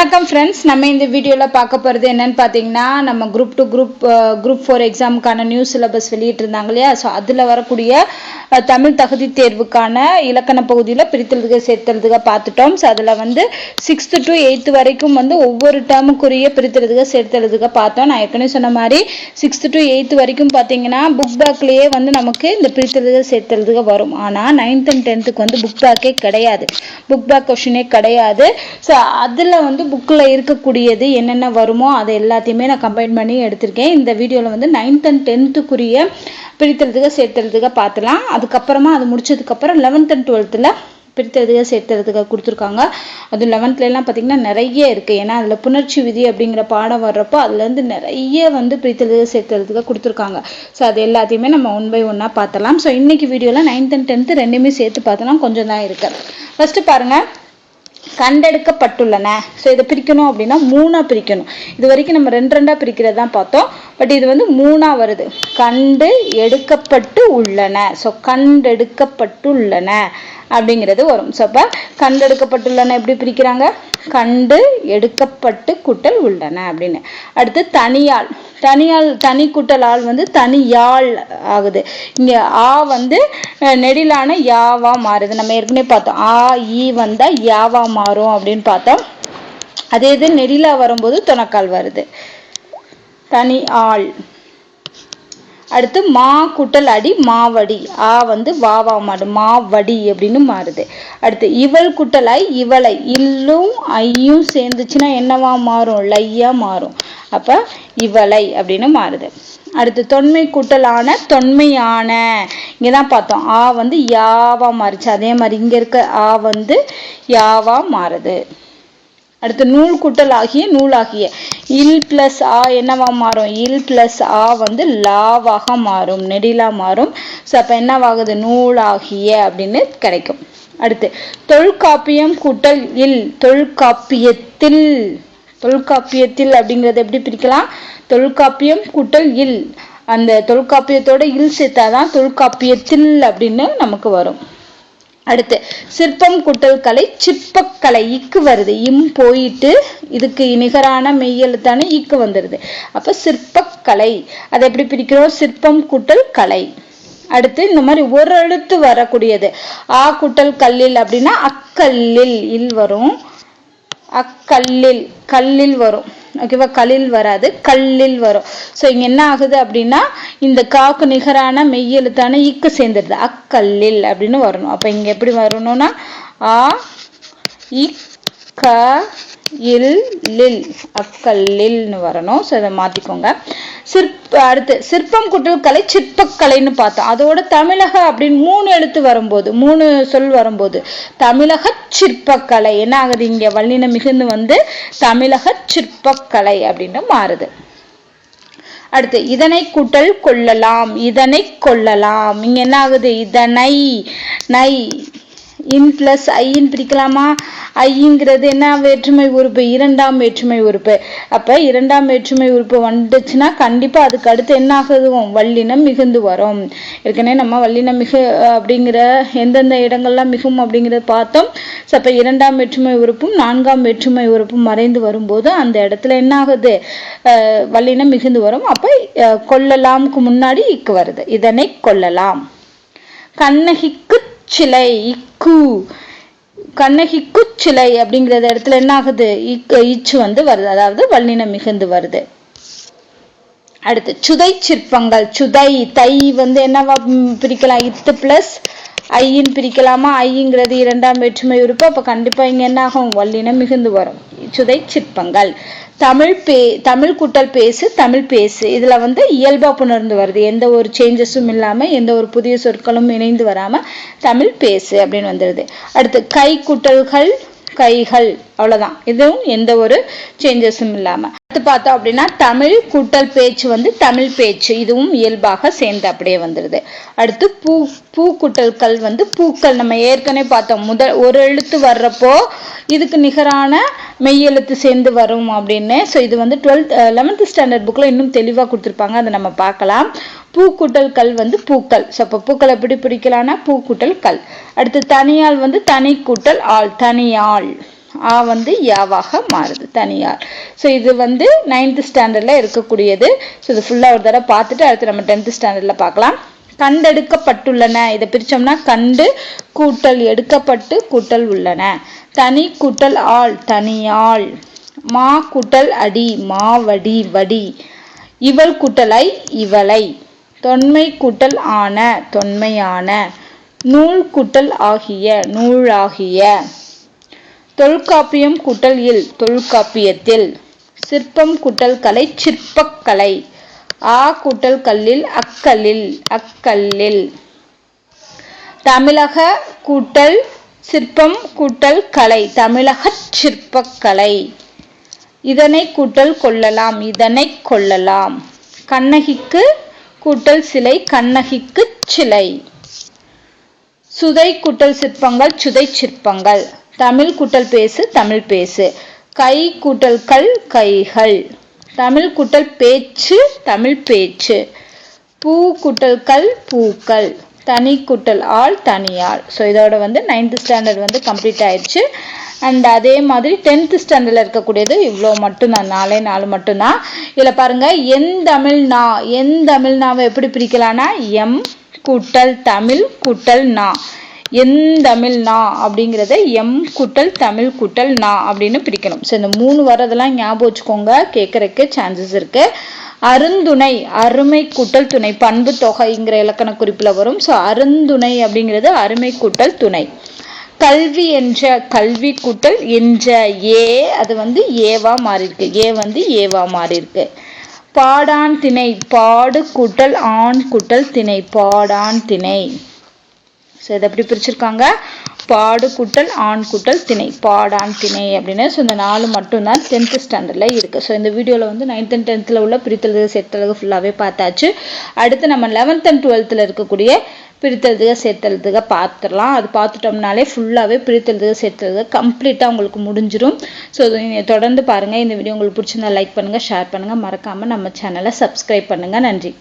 வணக்கம் ஃப்ரெண்ட்ஸ் நம்ம இந்த வீடியோவில் பார்க்க போகிறது என்னன்னு பார்த்தீங்கன்னா நம்ம group two group group four எக்ஸாமுக்கான new syllabus வெளியிட்டிருந்தாங்க இல்லையா? ஸோ அதில் வரக்கூடிய தமிழ் தகுதி தேர்வுக்கான இலக்கண பகுதியில் பிரித்தெழுதுக சேர்த்தெழுதுக பார்த்துட்டோம். ஸோ அதில் வந்து சிக்ஸ்த்து டு எயித்து வரைக்கும் வந்து ஒவ்வொரு டேர்முக்குரிய பிரித்தெழுதுக சேர்த்தெழுதுக பார்த்தோம். நான் ஏற்கனவே சொன்ன மாதிரி சிக்ஸ்த்து டு எயித்து வரைக்கும் பார்த்தீங்கன்னா புக் பேக்லேயே வந்து நமக்கு இந்த பிரித்தெழுதுக சேர்த்தெழுதுக வரும். ஆனால் நைன்த் அண்ட் டென்த்துக்கு வந்து புக் பேக்கே கிடையாது. புக் பேக் கொஷினே கிடையாது. ஸோ அதில் வந்து புக்கில் இருக்கக்கூடியது என்னென்ன வருமோ அதை எல்லாத்தையுமே நான் கம்பைன் பண்ணி எடுத்திருக்கேன். இந்த வீடியோவில் வந்து நைன்த் அண்ட் டென்த்துக்குரிய பிரித்தெழுதுக சேர்த்துறதுக்காக பார்த்துலாம். அதுக்கப்புறமா அது முடிச்சதுக்கப்புறம் லெவன்த் அண்ட் டுவெல்த்தில் பிரித்தெழுதுக சேர்த்துறதுக்காக கொடுத்துருக்காங்க. அது லெவன்த்துலலாம் பார்த்திங்கன்னா நிறைய இருக்குது ஏன்னா அதில் புணர்ச்சி விதி அப்படிங்கிற பாடம் வர்றப்போ அதுலேருந்து நிறைய வந்து பிரித்தெழுதுக சேர்த்துறதுக்கு கொடுத்துருக்காங்க. ஸோ அது எல்லாத்தையுமே நம்ம ஒன் பை ஒன்னாக பார்த்தலாம். ஸோ இன்றைக்கி வீடியோவில் நைன்த் அண்ட் டென்த்து ரெண்டுமே சேர்த்து பார்த்தலாம். கொஞ்சம் தான் இருக்குது ஃபஸ்ட்டு பாருங்கள் கண்டெடுக்கப்பட்டுள்ளன. ஸோ இதை பிரிக்கணும் அப்படின்னா மூணா பிரிக்கணும். இது வரைக்கும் நம்ம ரெண்டு ரெண்டா பிரிக்கிறது தான் பார்த்தோம். பட் இது வந்து மூணாக வருது. கண்டு எடுக்கப்பட்டு உள்ளன. ஸோ கண்டெடுக்கப்பட்டுள்ளன. அப்படிங்கிறது வரும். ஸோ அப்போ கண்டெடுக்கப்பட்டுள்ளன எப்படி பிரிக்கிறாங்க? கண்டு எடுக்கப்பட்டு குட்டல் உள்ளன அப்படின்னு. அடுத்து தனியால் தனியாள் தனி குட்டலால் ஆள் வந்து தனியாள் ஆகுது. இங்க ஆ வந்து அஹ், நெடிலான யாவா மாறுது. நம்ம ஏற்கனவே பார்த்தோம். ஆ ஈ வந்தா யாவா மாறும் அப்படின்னு பார்த்தோம். அதே இது நெடிலா வரும்போது துணக்கால் வருது. தனி ஆள் அடுத்து மா குட்டல் அடி மாவடி. ஆ வந்து வாவா மாடு. மாவடி அப்படின்னு மாறுது. அடுத்து இவள் குட்டலாய் இவளை. இல்லும் ஐயும் சேர்ந்துச்சுன்னா என்னவா மாறும்? லையா மாறும். அப்ப இவளை அப்படின்னு மாறுது. அடுத்து தொன்மை கூட்டலான தொன்மையான. இங்கே தான் பார்த்தோம். ஆ வந்து யாவா மாறுச்சு. அதே மாதிரி இங்க இருக்க ஆ வந்து யாவா மாறுது. அடுத்து நூல் குட்டல் ஆகிய நூலாகிய இல் பிளஸ் ஆ என்னவா மாறும்? இல் பிளஸ் ஆ வந்து லாவாக மாறும் நெடிலா மாறும். ஸோ அப்போ என்னவாகுது? நூலாகிய அப்படின்னு கிடைக்கும். அடுத்து தொல்காப்பியம் கூட்டல் இல் தொல்காப்பியத்தில். தொல்காப்பியத்தில் அப்படிங்கிறத எப்படி பிரிக்கலாம்? தொல்காப்பியம் கூட்டல் இல். அந்த தொல்காப்பியத்தோட இல் சேர்த்தாதான் தொல்காப்பியத்தில் அப்படின்னு நமக்கு வரும். அடுத்து சிற்பம் குட்டல் கலை சிற்பக்கலை இக்கு வருது. இம் போயிட்டு இதுக்கு நிகரான மெய்யெழுத்தான இக்கு வந்துடுது அப்ப சிற்பக்கலை அதை எப்படி பிரிக்கிறோம்? சிற்பம் குட்டல் கலை. அடுத்து இந்த மாதிரி ஒரு எழுத்து வரக்கூடியது. ஆ குட்டல் கல்லில் அப்படின்னா அக்கல்லில் இல் வரும். அக்கல்லில் கல்லில் வரும். ஓகேவா கல்லில் வராது கல்லில் வரும். ஸோ இங்க என்ன ஆகுது அப்படின்னா இந்த காக்கு நிகரான மெய்யெழுத்தான இக்கு சேர்ந்துருது. அக்கல்லில் அப்படின்னு வரணும். அப்ப இங்க எப்படி வரணும்னா ஆ இக்க இல் லில் அக்கல்லில்னு வரணும். ஸோ இதை மாற்றிக்கோங்க சிற்ப அடுத்து சிற்பம் குட்டல் கலை சிற்பக்கலைன்னு பார்த்தோம். அதோட தமிழக அப்படின்னு மூணு எழுத்து வரும்போது மூணு சொல் வரும்போது தமிழக சிற்பக்கலை. என்ன ஆகுது இங்க? வல்லினம் மிகுந்து வந்து தமிழக சிற்பக்கலை அப்படின்னு மாறுது. அடுத்து இதனை கூட்டல் கொள்ளலாம் இதனை கொள்ளலாம். இங்க என்ன ஆகுது? இதனை நை இன் பிளஸ் ஐயின் பிரிக்கலாமா? ஐங்கிறது என்ன? வேற்றுமை உறுப்பு. இரண்டாம் வேற்றுமை உறுப்பு. அப்ப இரண்டாம் வேற்றுமை உறுப்பு வந்துச்சுன்னா கண்டிப்பா அதுக்கு அடுத்து என்ன ஆகுதும் வல்லினம் மிகுந்து வரும். ஏற்கனவே நம்ம வல்லினம் மிகு அஹ், அப்படிங்கிற எந்தெந்த இடங்கள்லாம் மிகும் அப்படிங்கிறத பார்த்தோம். ஸோ அப்ப இரண்டாம் வேற்றுமை உறுப்பும் நான்காம் வேற்றுமை உறுப்பும் மறைந்து வரும்போது அந்த இடத்துல என்ன ஆகுது? வல்லினம் மிகுந்து வரும். அப்ப அஹ், கொள்ளலாம்க்கு முன்னாடி இக்கு வருது. இதனை கொள்ளலாம். கண்ணகிக்கு சிலை இக்கு கண்ணகிக்கு சிலை அப்படிங்கிற இடத்துல என்ன ஆகுது? இக்கு இச்சு வந்து வருது. அதாவது வல்லினம் மிகுந்து வருது. அடுத்து சுதை சிற்பங்கள் சுதை தை வந்து என்னவா பிரிக்கலாம்? இத்து பிளஸ் ஐயின் பிரிக்கலாமா? ஐங்கிறது இரண்டாம் வேற்றுமை உறுப்பு. அப்ப கண்டிப்பா இங்க என்ன ஆகும் வல்லினம் மிகுந்து வரும். சுதை சிற்பங்கள். தமிழ் பே தமிழ் கூட்டல் பேசு தமிழ் பேசு. இதில் வந்து இயல்பாக புணர்ந்து வருது. எந்த ஒரு சேஞ்சஸும் இல்லாமல் எந்த ஒரு புதிய சொற்களும் இணைந்து வராமல் தமிழ் பேசு அப்படின்னு வந்துடுது அடுத்து கை கூட்டல்கள் கைகள் அவ்வளவுதான். இதுவும் எந்த ஒரு சேஞ்சஸும் இல்லாம. அடுத்து பார்த்தோம் அப்படின்னா தமிழ் கூட்டல் பேச்சு வந்து தமிழ் பேச்சு. இதுவும் இயல்பாக சேர்ந்து அப்படியே வந்துடுது அடுத்து பூ பூ கூட்டல்கள் வந்து பூக்கள். நம்ம ஏற்கனவே பார்த்தோம் முதல் ஒரு எழுத்து வர்றப்போ இதுக்கு நிகரான மெய்யெழுத்து சேர்ந்து வரும் அப்படின்னு. ஸோ இது வந்து டுவெல்த் லெவன்த் ஸ்டாண்டர்ட் புக்கில் இன்னும் தெளிவாக கொடுத்துருப்பாங்க. அதை நம்ம பார்க்கலாம். பூக்கூட்டல் கல் வந்து பூக்கள். ஸோ அப்போ பூக்கள் எப்படி பிடிக்கலான்னா பூக்கூட்டல் கல். அடுத்து தனியாள் வந்து தனி கூட்டல் ஆள் தனியாள். ஆ வந்து யாவாக மாறுது தனியார் ஸோ இது வந்து நைன்த் ஸ்டாண்டர்டில் இருக்கக்கூடியது. ஸோ இது ஃபுல்லாக ஒரு தடவை பார்த்துட்டு அடுத்து நம்ம டென்த் ஸ்டாண்டர்டில் பார்க்கலாம். கண்டெடுக்கப்பட்டுள்ளன. இதை பிரித்தோம்னா கண்டு கூட்டல் எடுக்கப்பட்டு கூட்டல் உள்ளன. தனி கூட்டல் ஆள் தனியாள். மா கூட்டல் அடி மாவடி வடி. இவள் கூட்டலை இவளை. தொன்மை கூட்டல் ஆன தொன்மையான நூல் கூட்டல் ஆகிய நூலாகிய. தொல்காப்பியம் கூட்டல் இல் தொல்காப்பியத்தில். சிற்பம் கூட்டல் கலை சிற்பக்கலை ஆ கூட்டல் கல்லில் அக்கல்லில் அக்கல்லில். தமிழக கூட்டல் சிற்பம் கூட்டல் கலை தமிழக சிற்பக்கலை இதனை கூட்டல் கொள்ளலாம் இதனை கொள்ளலாம். கண்ணகிக்கு கூட்டல் சிலை கண்ணகிக்கு சிலை. சுதை கூட்டல் சிற்பங்கள் சுதை சிற்பங்கள். தமிழ் கூட்டல் பேசு தமிழ் பேசு. கை கூட்டல் கல் கைகள். தமிழ் கூட்டல் பேச்சு தமிழ் பேச்சு. பூ கூட்டல் கல் பூக்கள். தனி கூட்டல் ஆள் தனியாள். ஸோ இதோட வந்து நைன்த் ஸ்டாண்டர்ட் வந்து கம்ப்ளீட் ஆயிடுச்சு. அண்ட் அதே மாதிரி டென்த்து ஸ்டாண்டர்டில் இருக்கக்கூடியது இவ்வளோ மட்டும்தான். நாலே நாலு மட்டும்தான். இதில் பாருங்கள் என் தமிழ் நா என் தமிழ்னாவை எப்படி பிரிக்கலாம்னா எம் கூட்டல் தமிழ் கூட்டல் நா. எந்தமிழ் நா அப்படிங்கிறத எம் கூட்டல் தமிழ் குட்டல் நா அப்படின்னு பிரிக்கணும். ஸோ இந்த மூணு வரதெல்லாம் ஞாபகம் வச்சுக்கோங்க. கேட்குறக்கு சான்சஸ் இருக்குது அருந்துணை அருமை கூட்டல் துணை பண்பு தொகைங்கிற இலக்கண குறிப்பில் வரும். ஸோ அருந்துணை அப்படிங்கிறது அருமை கூட்டல் துணை. கல்வி என்ற கல்வி கூட்டல் என்ற ஏ அது வந்து ஏவா மாறியிருக்கு. ஏ வந்து ஏவா மாறியிருக்கு. பாடான் திணை பாடு கூட்டல் ஆண் கூட்டல் திணை பாடான் திணை. ஸோ இதை எப்படி பிரிச்சிருக்காங்க? பாடு கூட்டல் ஆண் கூட்டல் திணை பாடான் திணை அப்படின்னு. ஸோ இந்த நாலு மட்டும்தான் டென்த்து ஸ்டாண்டர்டில் இருக்குது ஸோ இந்த வீடியோவில் வந்து நைன்த் அண்ட் டென்த்தில் உள்ள பிரித்தலுக்கு சேர்த்தலுக்கு ஃபுல்லாகவே பார்த்தாச்சு. அடுத்து நம்ம லெவன்த் அண்ட் டுவெல்த்தில் இருக்கக்கூடிய பிரித்தெழுதுக சேர்த்தெழுதுக பார்த்துடலாம். அது பார்த்துட்டோம்னாலே ஃபுல்லாகவே பிரித்தெழுதுக சேர்த்தெழுதுக கம்ப்ளீட்டாக உங்களுக்கு முடிஞ்சிடும் ஸோ தொடர்ந்து பாருங்கள் இந்த வீடியோ உங்களுக்கு பிடிச்சிருந்தா லைக் பண்ணுங்கள் ஷேர் பண்ணுங்கள் மறக்காமல் நம்ம சேனலை சப்ஸ்கிரைப் பண்ணுங்கள் நன்றி.